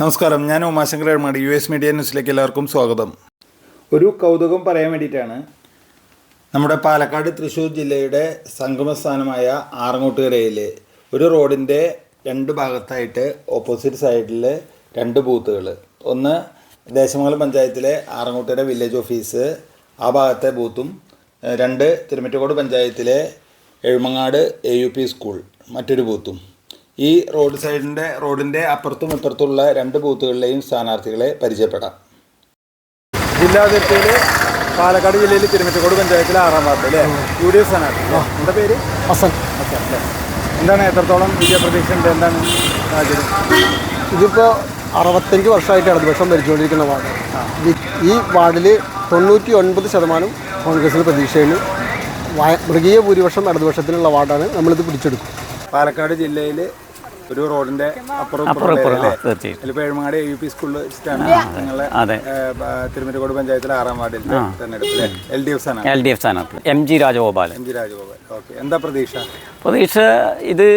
നമസ്കാരം. ഞാൻ Umashankar Ezhumadi U S media ന്യൂസിലേക്ക് എല്ലാവർക്കും സ്വാഗതം. ഒരു കൗതുകം പറയാൻ വേണ്ടിയിട്ടാണ് നമ്മുടെ പാലക്കാട് തൃശ്ശൂർ ജില്ലയുടെ സംഗമസ്ഥാനമായ ആറങ്ങോട്ടുകരയിൽ ഒരു റോഡിന്റെ രണ്ട് ഭാഗത്തായിട്ട് ഓപ്പോസിറ്റ് സൈഡിൽ രണ്ട് ബൂത്തുകൾ. ഒന്ന് ദേശമംഗലം പഞ്ചായത്തിലെ ആറങ്ങോട്ടുകര വില്ലേജ് ഓഫീസ് ആ ഭാഗത്തെ ബൂത്തും രണ്ട് തിരുമറ്റക്കോട് പഞ്ചായത്തിലെ Ezhumangad A U P school മറ്റൊരു ബൂത്തും. ഈ റോഡ് സൈഡിന്റെ റോഡിന്റെ അപ്പുറത്തും ഇപ്പുറത്തുള്ള രണ്ട് ബൂത്തുകളിലെയും സ്ഥാനാർത്ഥികളെ പരിചയപ്പെടാം. ജില്ലാ അതിർത്തിയിൽ പാലക്കാട് ജില്ലയിൽ തിരുമറ്റക്കോട് പഞ്ചായത്തിലെ ആറാം വാർഡ് അല്ലേ? യു ഡി എഫ് സ്ഥാനാർത്ഥി എന്താ പേര്? ഹസൻ. അല്ലേ? എന്താണ് എത്രത്തോളം വിജയപ്രതീക്ഷ ഉണ്ട് എന്താണ് സാഹചര്യം? ഇതിപ്പോൾ അറുപത്തഞ്ച് വർഷമായിട്ട് ഇടതുപക്ഷം ഭരിച്ചുകൊണ്ടിരിക്കുന്ന വാർഡ്. ഈ വാർഡിൽ തൊണ്ണൂറ്റി ഒൻപത് ശതമാനം കോൺഗ്രസിന് പ്രതീക്ഷയാണ് മൃഗീയ ഭൂരിപക്ഷം ഇടതുപക്ഷത്തിനുള്ള വാർഡാണ് നമ്മളിത് പിടിച്ചെടുക്കും പാലക്കാട് ജില്ലയിൽ ഒരു റോഡിന്റെ അപ്പുറം തീർച്ചയായും. എഴുമങ്ങാട് എ യു പി സ്കൂളിൽ വെച്ചിട്ടാണ് നിങ്ങളെ തിരുമറ്റക്കോട് പഞ്ചായത്തിലെ ആറാം വാർഡിൽ തെരഞ്ഞെടുപ്പിലെ. എൽ ഡി എഫ് സ്ഥാനാർത്ഥി. എൽ ഡി എഫ് സ്ഥാനാർത്ഥി. M G Rajagopal M G Rajagopal okay. എന്താ പ്രതീക്ഷ? പ്രതീക്ഷ ഇത്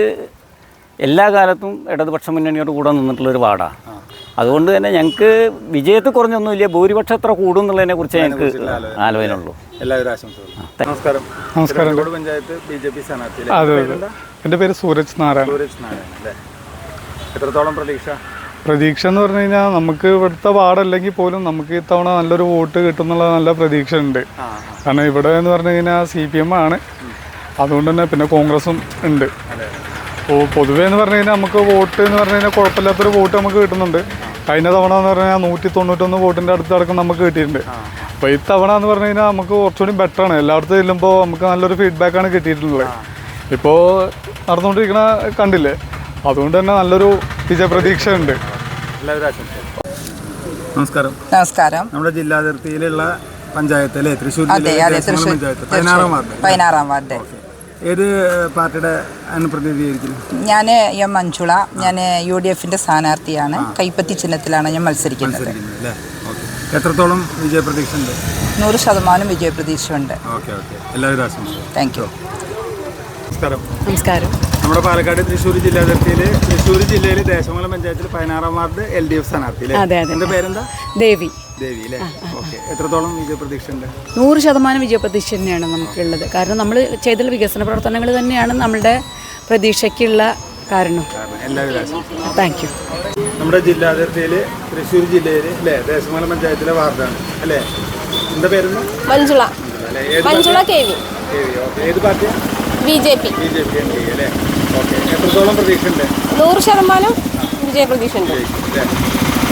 എല്ലാ കാലത്തും ഇടതുപക്ഷ മുന്നണിയോട് കൂടെ നിന്നിട്ടുള്ളൊരു വാർഡാണ് അതുകൊണ്ട് തന്നെ ഞങ്ങൾക്ക് വിജയത്തിൽ കുറഞ്ഞൊന്നുമില്ല ഭൂരിപക്ഷം എത്ര കൂടും എന്നുള്ളതിനെ കുറിച്ച് ഞങ്ങൾക്ക് ആലോചനയുള്ളൂ. എല്ലാവരും ആശംസകളും നമസ്കാരം. നമസ്കാരം. പഞ്ചായത്ത് ബി ജെ പി സ്ഥാനാർത്ഥി അതെ. എന്റെ പേര് സൂരജ് നാരായണൻ. സൂരജ് നാരായണൻ അല്ലേ? എത്രത്തോളം പ്രതീക്ഷ? പ്രതീക്ഷ എന്ന് പറഞ്ഞു കഴിഞ്ഞാൽ നമുക്ക് ഇവിടുത്തെ വാർഡല്ലെങ്കിൽ പോലും നമുക്ക് ഇത്തവണ നല്ലൊരു വോട്ട് കിട്ടും എന്നുള്ള നല്ല പ്രതീക്ഷ ഉണ്ട്. കാരണം ഇവിടെ എന്ന് പറഞ്ഞു കഴിഞ്ഞാൽ സി പി എം ആണ്. അതുകൊണ്ട് തന്നെ പിന്നെ കോൺഗ്രസും ഉണ്ട്. അപ്പോൾ പൊതുവേ എന്ന് പറഞ്ഞു കഴിഞ്ഞാൽ നമുക്ക് വോട്ട് എന്ന് പറഞ്ഞു കഴിഞ്ഞാൽ കുഴപ്പമില്ലാത്തൊരു വോട്ട് നമുക്ക് കിട്ടുന്നുണ്ട്. കഴിഞ്ഞ തവണ എന്ന് പറഞ്ഞാൽ കഴിഞ്ഞാൽ നൂറ്റി തൊണ്ണൂറ്റൊന്ന് വോട്ടിന്റെ അടുത്തടക്കം നമുക്ക് കിട്ടിയിട്ടുണ്ട്. അപ്പോൾ ഇത്തവണ എന്ന് പറഞ്ഞു കഴിഞ്ഞാൽ നമുക്ക് കുറച്ചുകൂടി ബെറ്ററാണ് ആണ്. എല്ലായിടത്തും ചെല്ലുമ്പോൾ നമുക്ക് നല്ലൊരു ഫീഡ്ബാക്കാണ് കിട്ടിയിട്ടുള്ളത്. ഇപ്പോൾ നടന്നുകൊണ്ടിരിക്കണ കണ്ടില്ലേ? അതുകൊണ്ട് തന്നെ നല്ലൊരു വിജയപ്രതീക്ഷ ഉണ്ട് നമസ്കാരം. നമസ്കാരം. നമ്മുടെ ജില്ലാ അതിർത്തിയിലുള്ള പഞ്ചായത്ത് അല്ലേ തൃശ്ശൂർ. പഞ്ചായത്ത്. പതിനാറാം വാർഡ് പതിനാറാം വാർഡ് ഏത് പാർട്ടിയുടെ ആണ് ഞാൻ എം മഞ്ജുള. ഞാൻ യു ഡി എഫിന്റെ സ്ഥാനാർത്ഥിയാണ് കൈപ്പത്തി ചിഹ്നത്തിലാണ് ഞാൻ മത്സരിക്കുന്നത്. എത്രത്തോളം വിജയപ്രതീക്ഷ ഉണ്ട് നൂറ് ശതമാനം വിജയപ്രതീക്ഷ ഉണ്ട് ഓക്കെ. എല്ലാവരും ആശംസകൾ താങ്ക് യു നമസ്കാരം. നമസ്കാരം. നമ്മുടെ പാലക്കാട് തൃശ്ശൂർ ജില്ലാ അതിർത്തിയിൽ തൃശ്ശൂർ ജില്ലയിൽ ദേശമംഗലം പഞ്ചായത്തിൽ പതിനാറാം വാർഡ് എൽ ഡി എഫ് സ്ഥാനാർത്ഥി അല്ലേ? അതെ, അതെ. എന്റെ പേരെന്താ? ദേവി. ദേവി അല്ലേ? ഓക്കെ. എത്രത്തോളം വിജയപ്രതീക്ഷ ഉണ്ട് നൂറ് ശതമാനം വിജയപ്രതീക്ഷ തന്നെയാണ് നമുക്കുള്ളത്. കാരണം നമ്മൾ ചെയ്തുള്ള വികസന പ്രവർത്തനങ്ങൾ തന്നെയാണ് നമ്മുടെ പ്രതീക്ഷയ്ക്കുള്ള കാരണം. താങ്ക് യു നമ്മുടെ ജില്ലാ അതിർത്തിയിൽ തൃശ്ശൂർ ജില്ലയിൽ അല്ലേ ദേശമംഗലം പഞ്ചായത്തിലെ വാർഡാണ് അല്ലേ? എന്താ പേര് മഞ്ജുള. Manjula K V. ഏത് പാർട്ടിയാണ് ബി ജെ പി. പ്രതീക്ഷ ഉണ്ട് നൂറ് ശതമാനം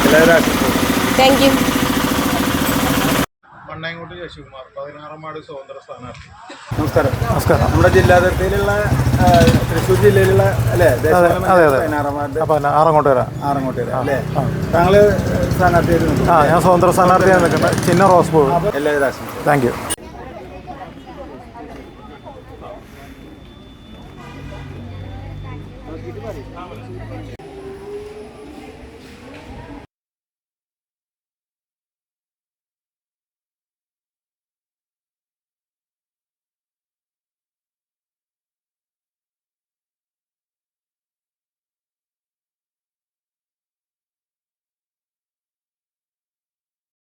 എല്ലാവരും ആശംസകളും താങ്ക് യു മണ്ണായിക്കോട്ട് ശശികുമാർ പതിനാറാം വാർഡ് സ്വതന്ത്ര സ്ഥാനാർത്ഥി. നമസ്കാരം. നമസ്കാരം. നമ്മുടെ ജില്ലാതിർത്തിയിലുള്ള തൃശ്ശൂർ ജില്ലയിലുള്ള അല്ലേ? പതിനാറാം വാർഡ് അപ്പം ആറങ്ങോട്ട് വരാം അല്ലേ? താങ്കൾ സ്ഥാനാർത്ഥിയായിരുന്നു ആ ഞാൻ സ്വതന്ത്ര സ്ഥാനാർത്ഥിയാണ് നിൽക്കുന്നത് ചിന്ന റോസ് എല്ലാ താങ്ക് യു. পারি